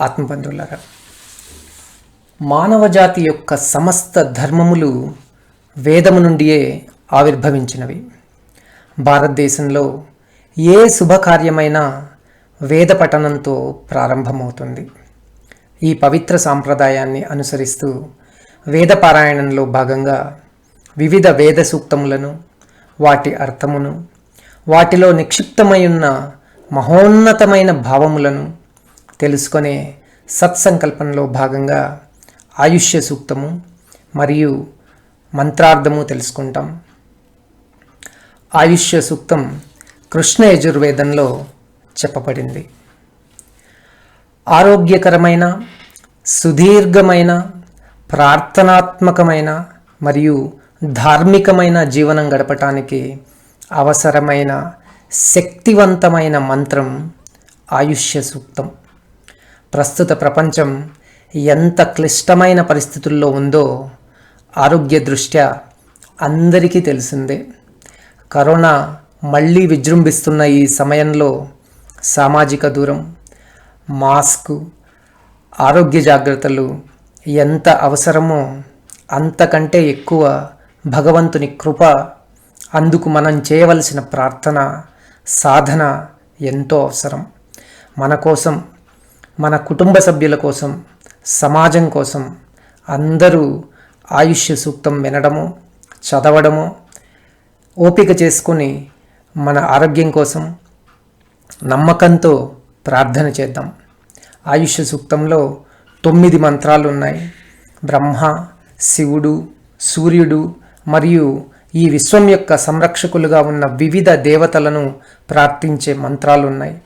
ఆత్మబంధువులారా మానవజాతి యొక్క సమస్త ధర్మములు వేదము నుండియే ఆవిర్భవించినవి. భారతదేశంలో ఏ శుభకార్యమైనా వేద పఠనంతో ప్రారంభమవుతుంది. ఈ పవిత్ర సాంప్రదాయాన్ని అనుసరిస్తూ వేదపారాయణంలో భాగంగా వివిధ వేద సూక్తములను వాటి అర్థమును వాటిలో నిక్షిప్తమై ఉన్న మహోన్నతమైన భావములను తెలుసుకునే సత్సంకల్పంలో భాగంగా ఆయుష్య సూక్తము మరియు మంత్రార్థము తెలుసుకుంటాం. ఆయుష్య సూక్తం కృష్ణ యజుర్వేదంలో చెప్పబడింది. ఆరోగ్యకరమైన సుదీర్ఘమైన ప్రార్థనాత్మకమైన మరియు ధార్మికమైన జీవనం గడపటానికి అవసరమైన శక్తివంతమైన మంత్రం ఆయుష్య సూక్తం. ప్రస్తుత ప్రపంచం ఎంత క్లిష్టమైన పరిస్థితుల్లో ఉందో ఆరోగ్య దృష్ట్యా అందరికీ తెలిసిందే. కరోనా మళ్ళీ విజృంభిస్తున్న ఈ సమయంలో సామాజిక దూరం మాస్కు ఆరోగ్య జాగ్రత్తలు ఎంత అవసరమో అంతకంటే ఎక్కువ భగవంతుని కృప అందుకు మనం చేయవలసిన ప్రార్థన సాధన ఎంతో అవసరం. మన కోసం మన కుటుంబ సభ్యుల కోసం సమాజం కోసం అందరూ ఆయుష్య సూక్తం వినడము చదవడము ఓపిక చేసుకొని మన ఆరోగ్యం కోసం నమ్మకంతో ప్రార్థన చేద్దాం. ఆయుష్య సూక్తంలో తొమ్మిది మంత్రాలు ఉన్నాయి. బ్రహ్మ శివుడు సూర్యుడు మరియు ఈ విశ్వం యొక్క సంరక్షకులుగా ఉన్న వివిధ దేవతలను ప్రార్థించే మంత్రాలు ఉన్నాయి.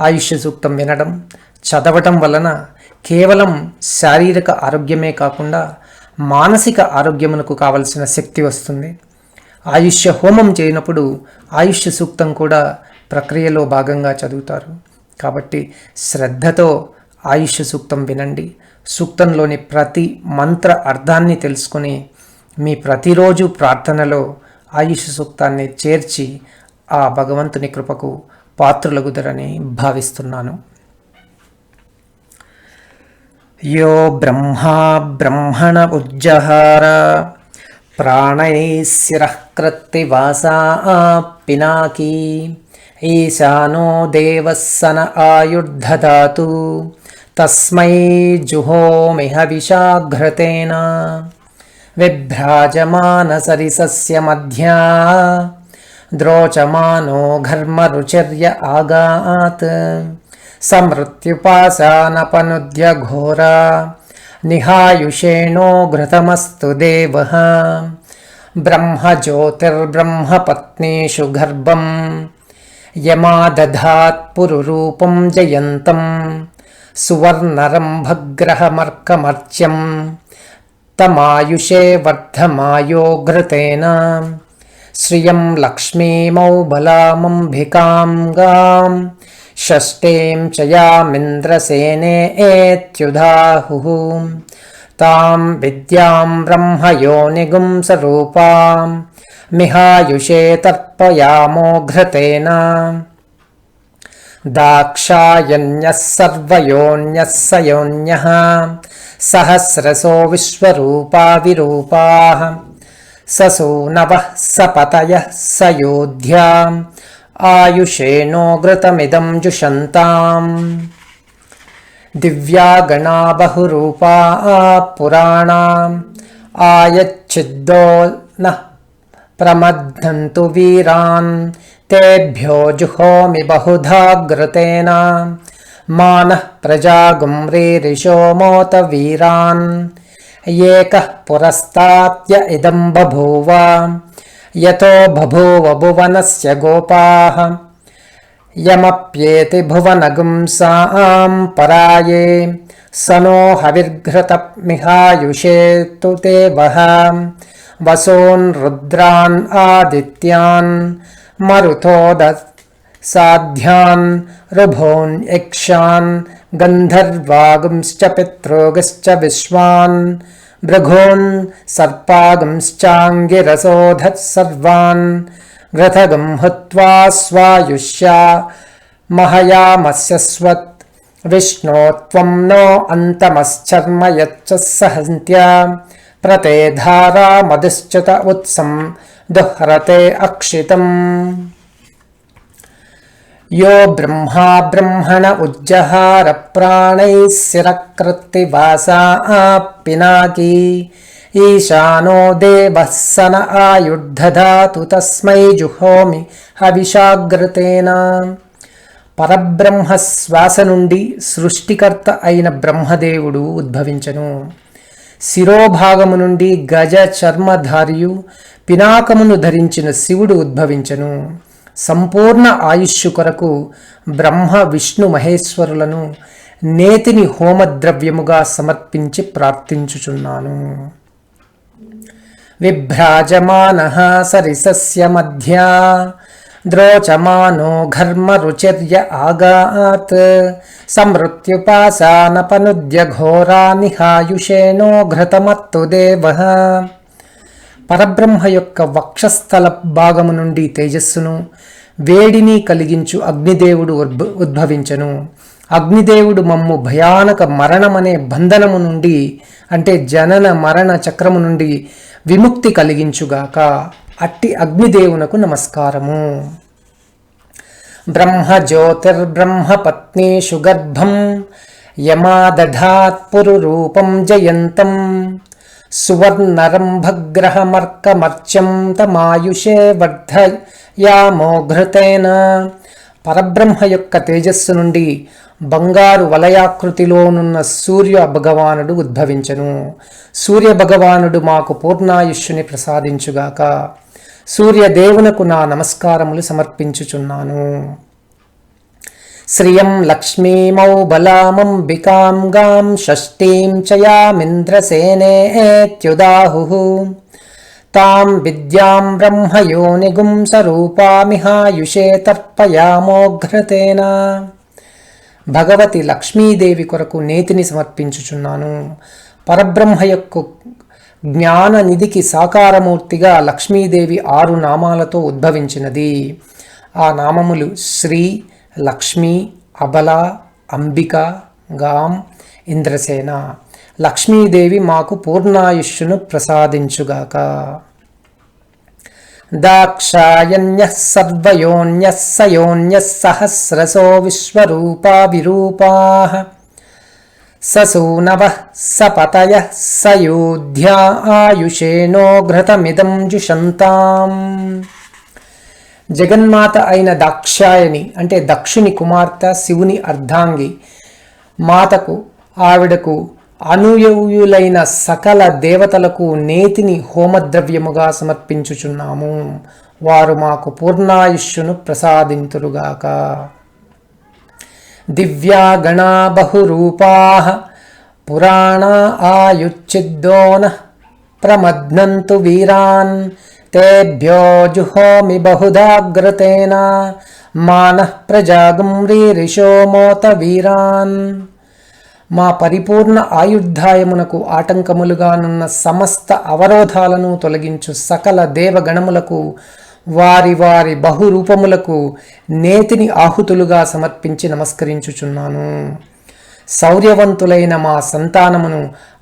ఆయుష్య సూక్తం వినడం చదవటం వలన కేవలం శారీరక ఆరోగ్యమే కాకుండా మానసిక ఆరోగ్యమునకు కావలసిన శక్తి వస్తుంది. ఆయుష్య హోమం చేయనప్పుడు ఆయుష్య సూక్తం కూడా ప్రక్రియలో భాగంగా చదువుతారు. కాబట్టి శ్రద్ధతో ఆయుష్య సూక్తం వినండి. సూక్తంలోని ప్రతి మంత్ర అర్థాన్ని తెలుసుకుని మీ ప్రతిరోజు ప్రార్థనలో ఆయుష్ సూక్తాన్ని చేర్చి ఆ భగవంతుని కృపకు పాత్రులగుదరని భావిస్తున్నాను. యో బ్రహ్మా బ్రహ్మణ ఉజ్జహార ప్రాణైశిరఃకృత్తివాసా పినాకీ ఈశానో దేవస్సన ఆయుర్ధదాతు తస్మై జుహోమిహ విశాఘ్రతేన విభ్రాజమానసరిసస్య మధ్యా ద్రోచమానో ఘర్మరుచర్య ఆగాత్ సమృత్యుపాసానపనుద్య ఘోరా నిహాయుషేణో ఘృతమస్తు దేవ బ్రహ్మజ్యోతిర్బ్రహ్మపత్నీషు గర్భం యమాదధాత్ పురురూపం జయంతం సువర్ణరంభగ్రహమర్కమర్చ్యం తమాయుషే వర్ధమాయో ఘృతేన శ్రియం లక్ష్మీమౌ బలామంభికాం గాం షష్ఠీం చ యామింద్రసేనే ఏత్యుదాహుః తాం విద్యాం బ్రహ్మయోనిగుం సరూపాం మిహాయుషే తర్పయామో ఘృతేన దాక్షాయన్యः सर्वयोन्यः स योन्यः सहस्रसो विश्वरूपा विरूपाः स सूनवः स पतयः स योध्याम् आयुषेणो घृतमिदं जुषन्ताम्। दिव्यागणा बहुरूपा पुराणाम्। आयच्छिद्दो नः प्रमद्धन्तु वीरान्। तेभ्यो जुहोमि बहुधा घृतेन। मानः प्रजागुम्रीरिषो मोत वीरान्। एकः पुरस्तात्य इदं बभूव యతో బభూవ భువనస్య గోపాః యమప్యేతి భువనగుం సాం పరాయే సనో హవిర్ఘ్రతమిహాయుషే తు తే వహ వసోన్ రుద్రాన్ ఆదిత్యాన్ మరుతోద సాధ్యాన్ రుభోన్ యక్షాన్ గంధర్వాగుంశ్చ పితృగశ్చ విశ్వాన్ भृघोन् सर्पागंश्चाङ्गिरसोधत्सर्वान् ग्रथगं हत्वा स्वायुष्या महयामस्यस्वत् विष्णो त्वं नो अन्तमश्चर्म यच्च सहन्त्या प्रते धारामधिश्चत उत्सं दुह्रते अक्षितम् यो ब्रह्मा ब्रह्मण उज्जहार प्राणैः शिरकृत्तिवासा पिनाकी ईशानो देवः स न आयुर्दधातु तस्मै जुहोमि హవిషాగ్రతేన పరబ్రహ్మ శ్వాస నుండి సృష్టికర్త అయిన బ్రహ్మదేవుడు ఉద్భవించను శిరోభాగము నుండి గజ చర్మధారియు పినాకమును ధరించిన శివుడు ఉద్భవించను సంపూర్ణ ఆయుష్యు కొరకు బ్రహ్మ విష్ణు మహేశ్వరులను నేతిని హోమద్రవ్యముగా సమర్పించి ప్రార్థించుచున్నాను. విభ్రాజమాన సరిసస్య మధ్య ద్రోచమానో ఘర్మ రుచర్య ఆగాత్ సమృత్యుపాసానపనుద్య ఘోరా నిహాయుషేణో ఘృతమత్తు దేవ. పరబ్రహ్మ యొక్క వక్షస్థల భాగము నుండి తేజస్సును వేడిని కలిగించు అగ్నిదేవుడు ఉద్భ ఉద్భవించను. అగ్నిదేవుడు మమ్ము భయానక మరణమనే బంధనము నుండి అంటే జనన మరణ చక్రము నుండి విముక్తి కలిగించుగాక అట్టి అగ్నిదేవునకు నమస్కారము. బ్రహ్మ జ్యోతిర్బ్రహ్మ పత్నీషు గర్భం యమాదధాత్పురు రూపం జయంతం. సువర్ణరంభగ్రహమర్కమర్చం తమాయుషే వర్ధయామోఘృతేన పరబ్రహ్మ యొక్క తేజస్సు నుండి బంగారు వలయాకృతిలోనున్న సూర్య భగవానుడు ఉద్భవించను. సూర్య భగవానుడు మాకు పూర్ణాయుష్యుని ప్రసాదించుగాక. సూర్యదేవునకు నా నమస్కారములు సమర్పించుచున్నాను. శ్రియం లక్ష్మీమౌ బలామంబికాం గాం షష్ఠీం చ యామింద్రసేనేత్యుదాహు తాం విద్యాం బ్రహ్మయోనిగుం సరూపామిహాయుషే తర్పయామోఘ్రతేన భగవతి లక్ష్మీదేవి కొరకు నేతిని సమర్పించుచున్నాను। పరబ్రహ్మ యొక్క జ్ఞాన నిధికి సాకారమూర్తిగా లక్ష్మీదేవి ఆరు నామాలతో ఉద్భవించినది। ఆ నామములు శ్రీ లక్ష్మి అబల అంబిక గాం ఇంద్రసేన. లక్ష్మీదేవి మాకు పూర్ణాయుష్యును ప్రసాదించుగాక. దాక్షాయణ్యः సర్వయోన్యः సయోన్యः సహస్రసో విశ్వరూపా విరూపాः ససూనవः సపతయः సయోధ్యా ఆయుషేణో ఘృతమిదం జుషంతాం. జగన్మాత అయిన దాక్షాయని అంటే దక్షుని కుమార్తె శివుని అర్ధాంగి మాతకు ఆవిడకు అనుయూయులైన సకల దేవతలకు నేతిని హోమద్రవ్యముగా సమర్పించుచున్నాము. వారు మాకు పూర్ణాయుష్యును ప్రసాదింతురుగాక. దివ్యా గణా బహురూపా పురాణా ఆయుచ్చిద్దోన ప్రమధ్నంతు వీరాన్ తేభ్యో జుహోమి బహుధాగ్రతేన మానః ప్రజాగుమ్రీరిషో మోత వీరాన్ మా పరిపూర్ణ ఆయుర్ధాయమునకు ఆటంకములుగానున్న సమస్త అవరోధాలను తొలగించు సకల దేవగణములకు వారి వారి బహురూపములకు నేతిని ఆహుతులుగా సమర్పించి నమస్కరించుచున్నాను. శౌర్యవంతులైన మా సంతానమును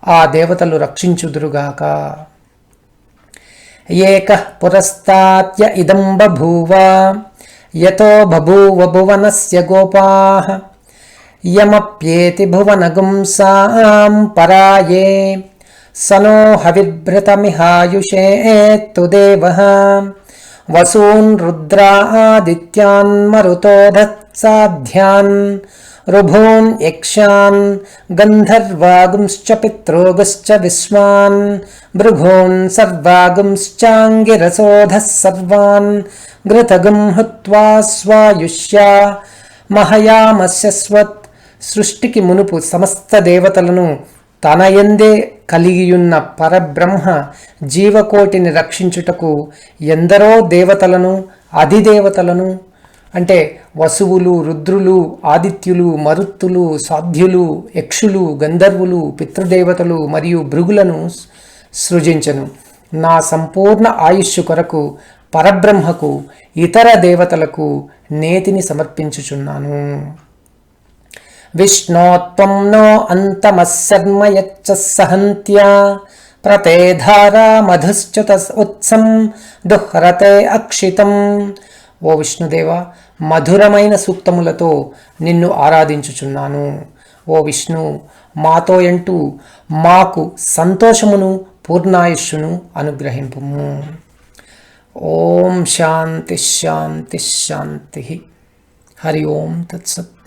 ఆ దేవతలు రక్షించుదురుగాక. ఏక పురస్తాత్య ఇదం బభూవ. యతో బభూవ భువనస్య గోపాః. యమప్యేతి భువనగుంసాం పరాయే. సనో హవిభృతమిహాయుషేత్తు దేవః. వసూన్ రుద్రాదిత్యాన్ మరుతోధత్సాధ్యాన్ రుభూన్ యక్షాన్ గంధర్వాగుంశ్చ పిత్రోగుశ్చ విశ్వాన్ భృగూన్ సర్వాగుంశ్చాంగిరసోధ సర్వాన్ ఘృతగుం హుత్వా స్వాయుష్యా మహయామస్యస్వత్ సృష్టికి మునుపు సమస్త దేవతలను తనయందే కలిగియున్న పరబ్రహ్మ జీవకోటిని రక్షించుటకు ఎందరో దేవతలను అధిదేవతలను అంటే వసువులు రుద్రులు ఆదిత్యులు మరుత్తులు సాధ్యులు యక్షులు గంధర్వులు పితృదేవతలు మరియు భృగులను సృజించను. నా సంపూర్ణ ఆయుష్షు కొరకు పరబ్రహ్మకు ఇతర దేవతలకు నేతిని సమర్పించుచున్నాను. విష్ణోత్వం నో అంతమశర్మ యచ్చ సహంత్యా ప్రతేధారా మధుశ్చుత ఉత్సం దుహ్రతే అక్షితం. ఓ విష్ణుదేవ మధురమైన సూక్తములతో నిన్ను ఆరాధించుచున్నాను. ఓ విష్ణు మాతో ఎంటూ మాకు సంతోషమును పూర్ణాయుష్యును అనుగ్రహింపుము. ఓం శాంతి శాంతి శాంతి. హరి ఓం తత్సత్.